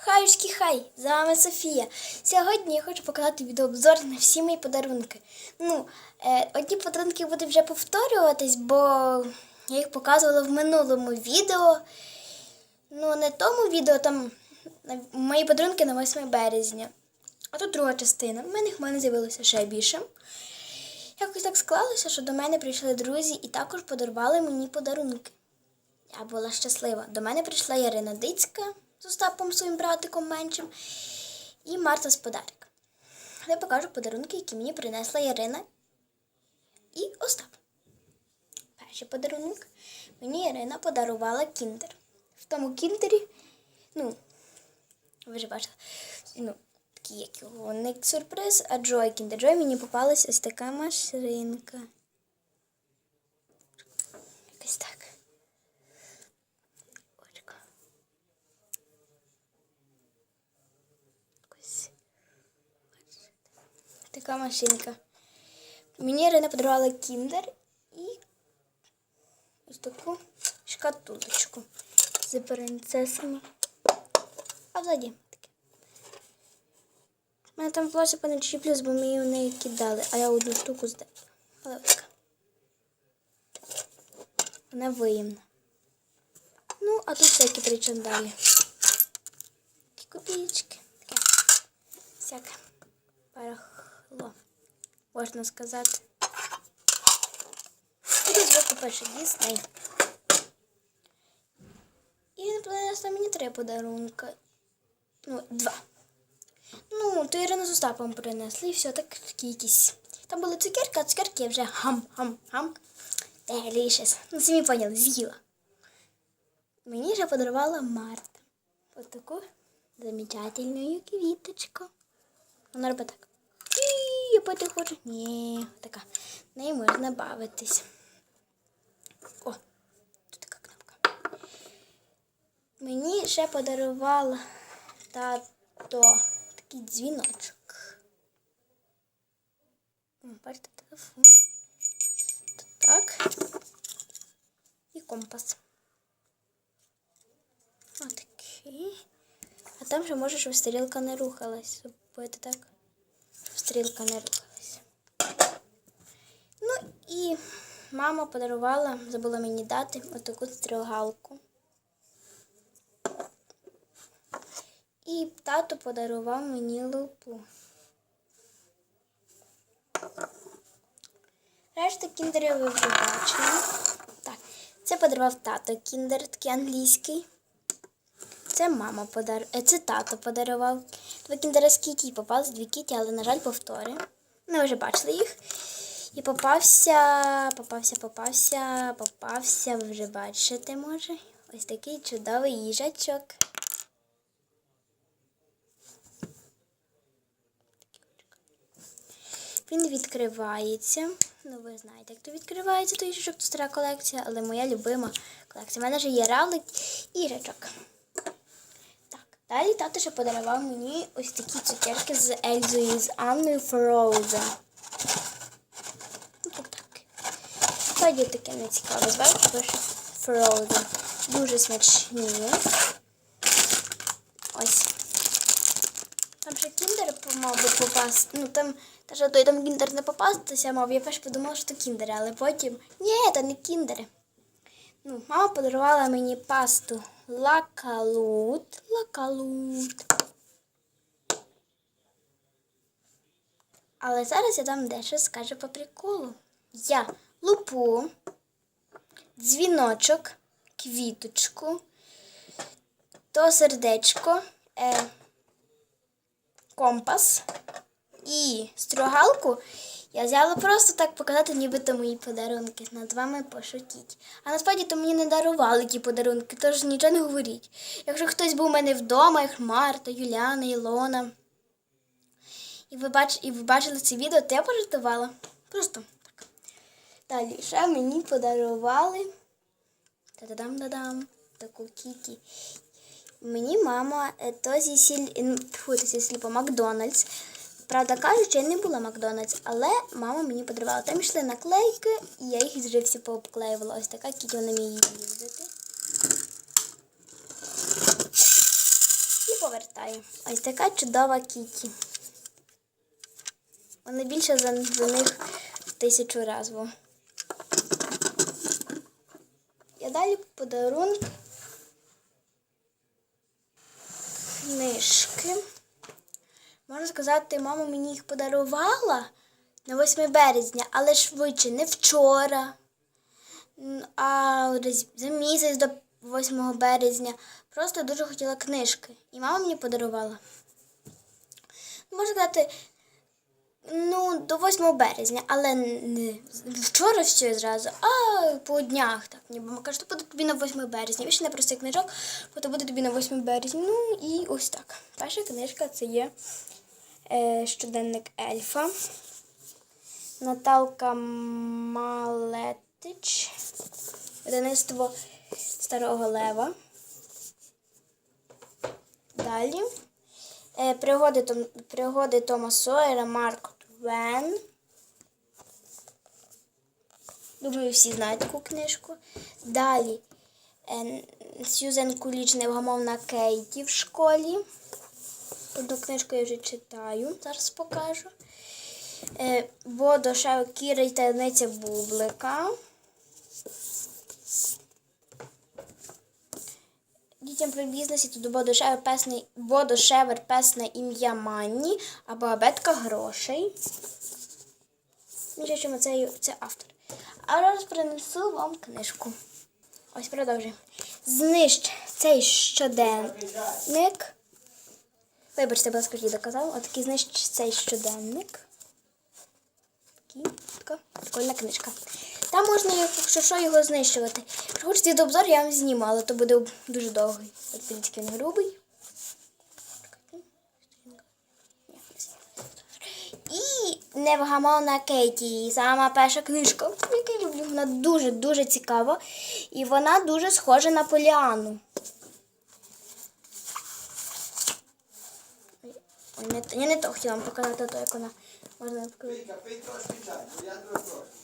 Хаюшки хай! З вами Софія. Сьогодні я хочу показати відеообзор на всі мої подарунки. Ну, е, одні подарунки будуть вже повторюватись, бо я їх показувала в минулому відео. Ну, не тому відео, там мої подарунки на 8 березня. А тут друга частина. В мене в мене з'явилося ще більше. Якось так склалося, що до мене прийшли друзі і також подарували мені подарунки. Я була щаслива. До мене прийшла Ярина Дицька з Остапом своїм братиком меншим і Марта з подарок. Я покажу подарунки, які мені принесла Ярина і Остап. Перший подарунок мені Ярина подарувала кіндер. В тому кіндері, ну, ви вже бачили, ну, такий як його не сюрприз, а Джой кіндер. Джой мені попалась ось така машинка. Якось так. Очко. Ось. Така машинка. Мені Ірина подарувала кіндер і ось таку шкатулочку з принцесами. А взаді таке. У мене там площа по плюс, бо ми її в неї кидали, а я одну штуку здала. Але така. Вона виємна. Ну, а тут всякі причандалі. Такі копійки. Таке. Всяке барахло, можна сказати. І тут перший Дісней. І принесла мені три подарунка. Ну, два. Ну, то Ірина з Остапом принесли, і все, так якісь. Там були цукерки, а цукерки я вже хам-хам-хам. Delicious. Ну, самі поняли, з'їла. Мені вже подарувала Марта. Ось таку замечательну квіточку. Вона робить так. І я пити хочу. Ні, така. Нею можна бавитись. О, тут така кнопка. Мені ще подарувала тато такий дзвіночок. О, Бачите, телефон. Тут так. І компас. Отакий. А там же може, щоб стрілка не рухалась. Зробити так. Стрілка не рухалась. Ну і мама подарувала, забула мені дати отаку стрілгалку. І тато подарував мені лупу. Решта кіндерів ви вже бачили. Так, це подарував тато кіндер, такий англійський. Це мама подар... е, Це тато подарував. Два кіндера з кіті попались дві кіті, але, на жаль, повтори. Ми вже бачили їх. І попався, попався, попався, попався, ви вже бачите, може. Ось такий чудовий їжачок. Він відкривається. Ну, ви знаєте, як то відкривається той їжачок, то стара колекція, але моя любима колекція. У мене вже є ралик і їжачок. Далі тато ще подарував мені ось такі цукерки з Ельзою з Анною Frozen. Ну, так. Тоді таке не цікаве. Frozen. Дуже смачні. Ось. Там ще кіндер мав би попасти. Ну там, та що той там кіндер не попастися мав. Я перш подумала, що то кіндери, але потім. Ні, це не кіндери. Ну, мама подарувала мені пасту лакалут. Лакалут. Але зараз я там дещо скажу по приколу. Я лупу, дзвіночок, квіточку, то сердечко, е, компас і строгалку я взяла просто так показати, нібито мої подарунки. Над вами пошутіть. А насправді то мені не дарували ті подарунки, тож нічого не говоріть. Якщо хтось був у мене вдома, як Марта, Юліана, Ілона, і ви, бач, і ви бачили це відео, то я пожартувала. Просто так. Далі ще мені подарували та-дам-дадам таку кіті. Мені мама е, то зі сіль... то зі сліпо Макдональдс. Правда кажучи, я не була Макдональдс, але мама мені подарувала. Там йшли наклейки, і я їх вже всі пообклеювала. Ось така кіті вона вміє їздити. І повертаю. Ось така чудова кіті. Вона більше за, за них тисячу разів. Я далі подарунок. Книжки. Сказати, мама мені їх подарувала на 8 березня, але швидше, не вчора, а за місяць до 8 березня. Просто дуже хотіла книжки. І мама мені подарувала. Можна сказати, ну, до 8 березня, але не вчора все зразу, а по днях так. Ніби мама каже, що буде тобі на 8 березня. Більше не простий книжок, бо то буде тобі на 8 березня. Ну і ось так. Перша книжка це є щоденник Ельфа. Наталка Малетич. Видавництво Старого Лева. Далі. Е, пригоди, Том, пригоди Тома Сойера, Марк Твен. Думаю, всі знають таку книжку. Далі. Е, Сюзен Куліч невгамовна Кейті в школі. Одну книжку я вже читаю, зараз покажу. Е, Бодо Кіра і таємниця Бублика. Дітям про бізнес і тут Бодо Шевер песне, Бодо Шевер песне ім'я Манні або абетка грошей. Між це, це автор. А зараз принесу вам книжку. Ось продовжуємо. Знищ цей щоденник. Вибачте, будь ласка, я доказав. Отакий знищ цей щоденник. Такий, така прикольна книжка. Там можна, якщо що, його знищувати. Хочете відеообзор, я вам зніму, але то буде дуже довгий. От подивіться, він грубий. І невгамовна Кейті, сама перша книжка, яку я люблю. Вона дуже-дуже цікава. І вона дуже схожа на Поліану. Не, я не то хотіла вам показати, то як вона можна показати.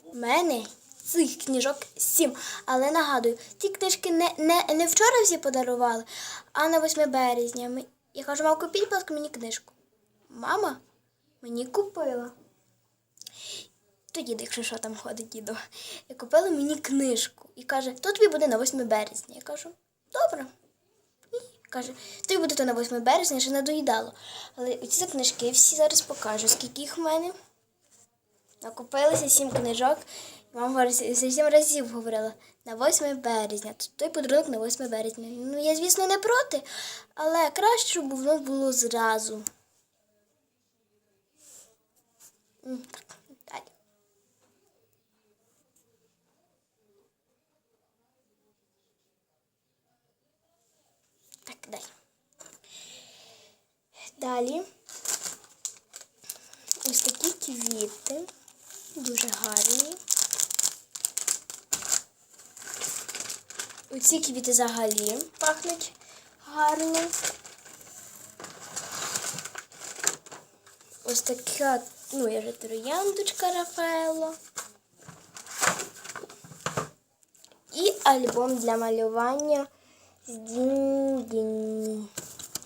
У мене цих книжок сім. Але нагадую, ці книжки не, не, не вчора всі подарували, а на 8 березня. Ми- Я кажу, мам, купіть, будь ласка, мені книжку. Мама мені купила. То дідо, якщо що там ходить, дідо. І купила мені книжку. І каже, то тобі буде на 8 березня. Я кажу, добре. Каже, тобі буде то на 8 березня, ще не доїдало. Але ці книжки всі зараз покажу, скільки їх в мене. Накупилися сім книжок. Мама за сім разів говорила на 8 березня. Т- Той подарунок на 8 березня. Ну, я, звісно, не проти, але краще, щоб воно було зразу. Так, Далі. Далі. Ось такі квіти. Дуже гарні. Оці квіти взагалі пахнуть гарно. Ось така, ну, я вже трояндочка Рафаело. І альбом для малювання з Дінь-Дінь.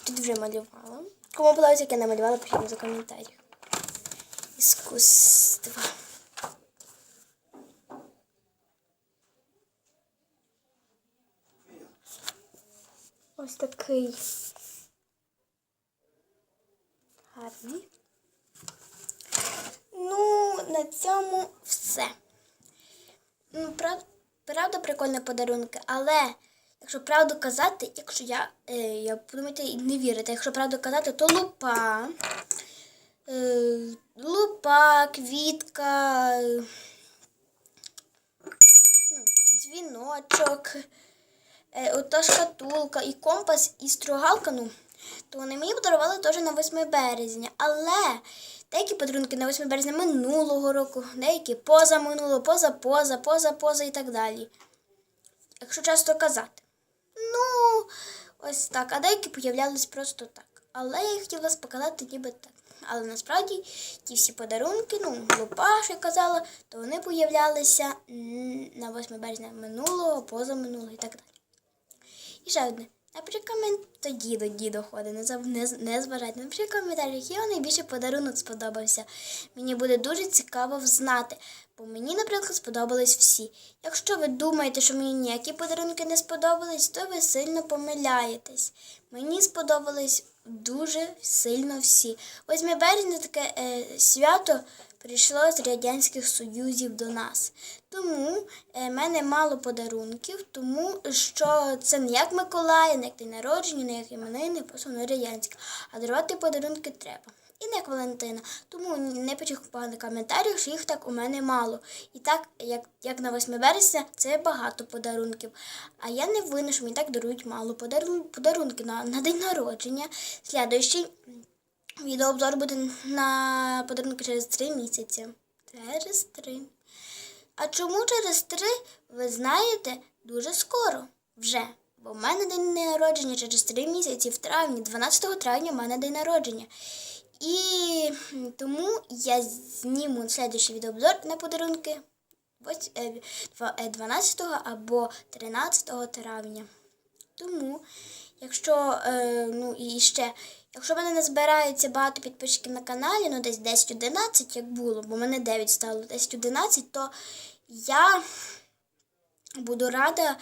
Тут вже малювала. Кому подобається, як я намалювала, пишіть за коментарі. Іскусство. Ось такий гарний. Ну, на цьому все. Ну, правда, прикольні подарунки, але якщо правду казати, якщо я, е, я подумайте, не вірите, якщо правду казати, то лупа, е, лупа, квітка, е, дзвіночок, е, ота шкатулка і компас, і стругалка, ну, то вони мені подарували теж на 8 березня. Але деякі подарунки на 8 березня минулого року, деякі поза минулого, поза поза, поза поза і так далі. Якщо часто казати. Ось так. А деякі появлялись просто так. Але я хотіла показати ніби так. Але насправді ті всі подарунки, ну, лупа, що я казала, то вони появлялися на 8 березня минулого, позаминулого і так далі. І ще одне. Напишіть комент, то дідо, дідо ходить, не, заб- не, не зважайте. Напишіть коментар, який вам найбільше подарунок сподобався. Мені буде дуже цікаво взнати, бо мені, наприклад, сподобались всі. Якщо ви думаєте, що мені ніякі подарунки не сподобались, то ви сильно помиляєтесь. Мені сподобались дуже сильно всі. 8 березня таке е, свято прийшло з Радянських Союзів до нас. Тому е, в мене мало подарунків, тому що це не як Миколая, не як день народження, не як іменини, просто воно радянське. А дарувати подарунки треба. І не як Валентина. Тому не пишіть в поганих коментарях, що їх так у мене мало. І так, як, як на 8 березня, це багато подарунків. А я не винна, що мені так дарують мало подарун, подарунки на, на день народження. Слідуючий відеообзор буде на подарунки через 3 місяці. Через 3. А чому через 3, ви знаєте, дуже скоро вже. Бо в мене день народження через 3 місяці в травні, 12 травня в мене день народження. І тому я зніму слідуючий відеообзор на подарунки ось, е, два- е, 12 або 13 травня. Тому, якщо, е, ну і ще, якщо в мене не збирається багато підписчиків на каналі, ну десь 10-11, як було, бо мене 9 стало 10-11, то я буду рада,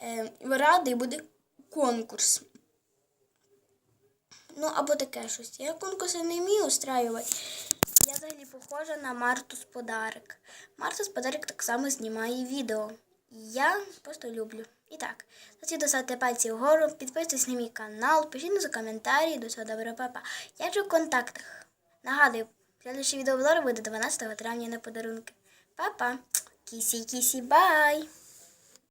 е, рада і буде конкурс. Ну, або таке щось. Я конкурси не вмію устраювати. Я взагалі похожа на Марту з подарок. Марта з так само знімає відео. Я просто люблю. І так, тоді ставте пальці вгору, підписуйтесь на мій канал, пишіть на коментарі, до цього доброго папа. Я вже в контактах. Нагадую, следующий відеоблог буде 12 травня на подарунки. Папа, кісі, кісі, бай!